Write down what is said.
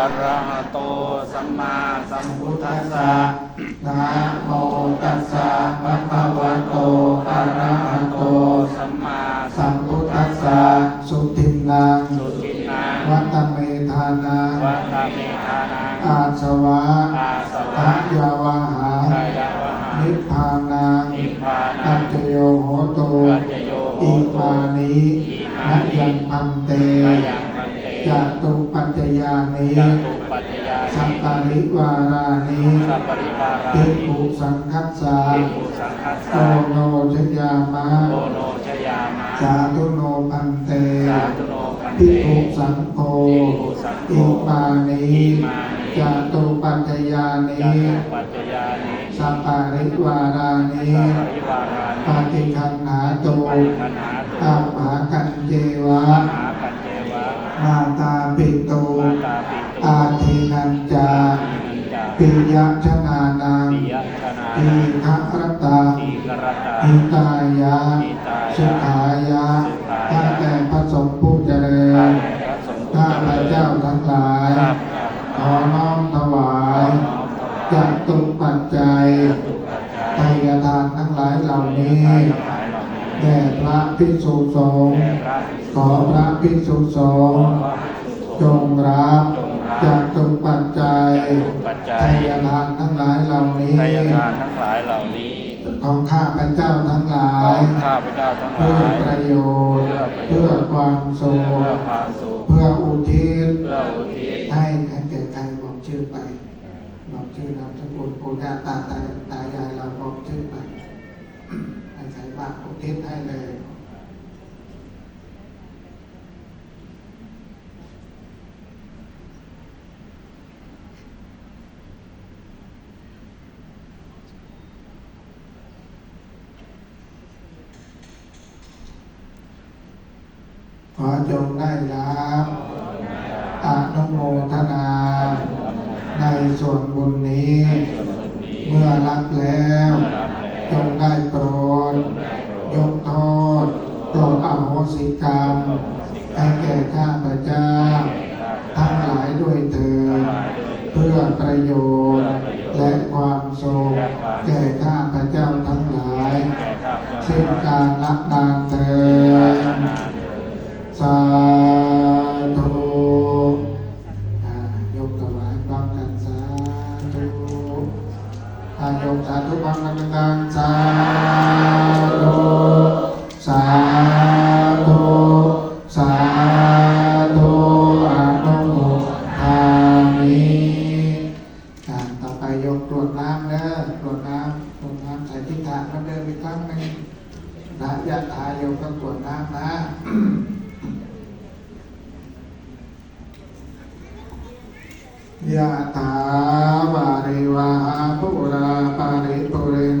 อะระหะโตสัมมาสัมพุทธัสสะนะโมตัสสะภะคะวะโตอะระหะโตสัมมาสัสัมมพุพุททธัธัสสสะสะสุทินนังสุทินังวัตเมธานังวัตเมธานังอาสวะอาสทวะยาวาหากายาวหานิพพานังนิพพานัปังจจโยโหตุปัจจโยโหอิตุมานิอิมานันิยังพันเต มายังมันเตจตุปัจจยานิจตุปัจจยาสัปนิปาริวารานิสัพปริวาราภินิกขุสังคัสสะภิกขุสังฆัสโอสะโนชยามะโอโนชยามะสาธุโนพันเตสาธุโนปันเตภิกขุสังโฆภิกขุสังโฆอิมานิอิมานิจตุปัจจยานิจตุปัจจยานิสัปปาริวารานิสัพปริวาราปนิฏิคันหาตุปฏิคันหาตุอาภากันเจวะ มหาปัจเจวะมาตาปิตุมาตาปิตุอาทินันจานิจจาปิยชนานังปิยชนาทีนังฆรตังทีกรตาอิตายะอิตายะสุขายะสุขายะข้าแต่พระสงฆ์ผู้เจริข้าญแต่พระสงฆ์ข้าพระเจ้าทั้งหลายข้าพขอน้อมถวายน้อมถวายจัตุปัจจัยตุปัจจัยไตรทานทั้งหลายเหล่านี้ทั้งหลายเหล่านี้ แด่พระภิกษุสงฆ์แด่พระภิกษุขอพระภิกษุสงฆ์ขอพระภิกษุสจงฆ์งรับจงรับจัตุปัจจัยจตุปัจจัไตรยทานทั้งหลายเหล่านี้ไตรทานทั้งหลายเหล่านี้ ของข้าพระเจ้าทั้งหลาขอยงข้าพเจ้าทั้งหเพื่อลายประโยชน์ เพื่อความสุขเพื่อความสุขเพื่ออุทิศเพื่ออุทิศให้แก่ใครบอกชื่อไปบอกชื่อนามสกุลปู่ย่าตาตาตายายเราบอกชื่อไป ให้ใครบ้างอุทิศให้เลยขอจงได้รับอนุโมทนา ในส่วนบุญนี้ เมื่อรับแล้ว จงได้โปรด ยกโทษโปรดอโหสิกรรมให้แก่ข้าพเจ้า ทั้งหลายด้วยเถิดเพื่อประโยชน์และความสุขแก่ข้าพเจ้าทั้งหลายเช่นการละนานเถิดสา สาธุพร้อมกันดังสาธุสาธุสาธุอนุโมทามิอ่าต่อไปยกตรวจน้ำเด้อกรวดน้ำตรวจน้ำใส่ที่ถาดเหมาเดิมอีกครั้งหนึ่งนะยะทายกต้องตรวจน้ำนะ ยะถาวาริวาหาปุราปาริปุเรน